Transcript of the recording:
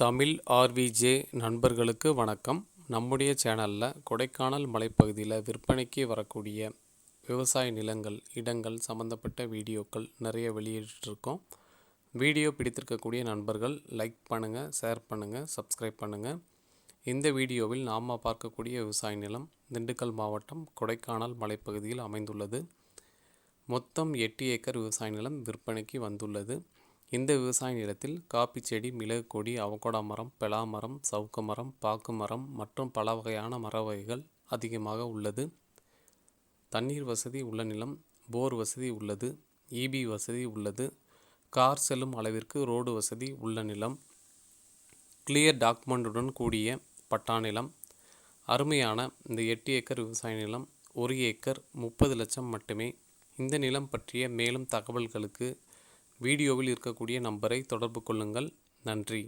தமிழ் ஆர்விஜே நண்பர்களுக்கு வணக்கம். நம்முடைய சேனலில் கொடைக்கானல் மலைப்பகுதியில் விற்பனைக்கு வரக்கூடிய விவசாய நிலங்கள் இடங்கள் சம்மந்தப்பட்ட வீடியோக்கள் நிறைய வெளியிட்டிருக்கோம். வீடியோ பிடித்திருக்கக்கூடிய நண்பர்கள் லைக் பண்ணுங்கள் ஷேர் பண்ணுங்கள் சப்ஸ்கிரைப் பண்ணுங்கள் இந்த வீடியோவில் நாம் பார்க்கக்கூடிய விவசாய நிலம் திண்டுக்கல் மாவட்டம் கொடைக்கானல் மலைப்பகுதியில் அமைந்துள்ளது. மொத்தம் எட்டு ஏக்கர் விவசாய நிலம் விற்பனைக்கு வந்துள்ளது. இந்த விவசாய நிலத்தில் காப்பி செடி மிளகு கொடி அவகோடா மரம் பெலா மரம் சவுக்கு மரம் பாக்கு மரம் மற்றும் பல வகையான மர வகைகள் அதிகமாக உள்ளது. தண்ணீர் வசதி உள்ள நிலம் போர் வசதி உள்ளது இபி வசதி உள்ளது கார் செல்லும் அளவிற்கு ரோடு வசதி உள்ள நிலம் கிளியர் டாக்குமெண்ட்டுடன் கூடிய பட்டா நிலம் அருமையான இந்த எட்டு ஏக்கர் விவசாய நிலம் ஒரு ஏக்கர் முப்பது லட்சம் மட்டுமே. இந்த நிலம் பற்றிய மேலும் தகவல்களுக்கு வீடியோவில் இருக்கக்கூடிய நம்பரை தொடர்பு கொள்ளுங்கள். நன்றி.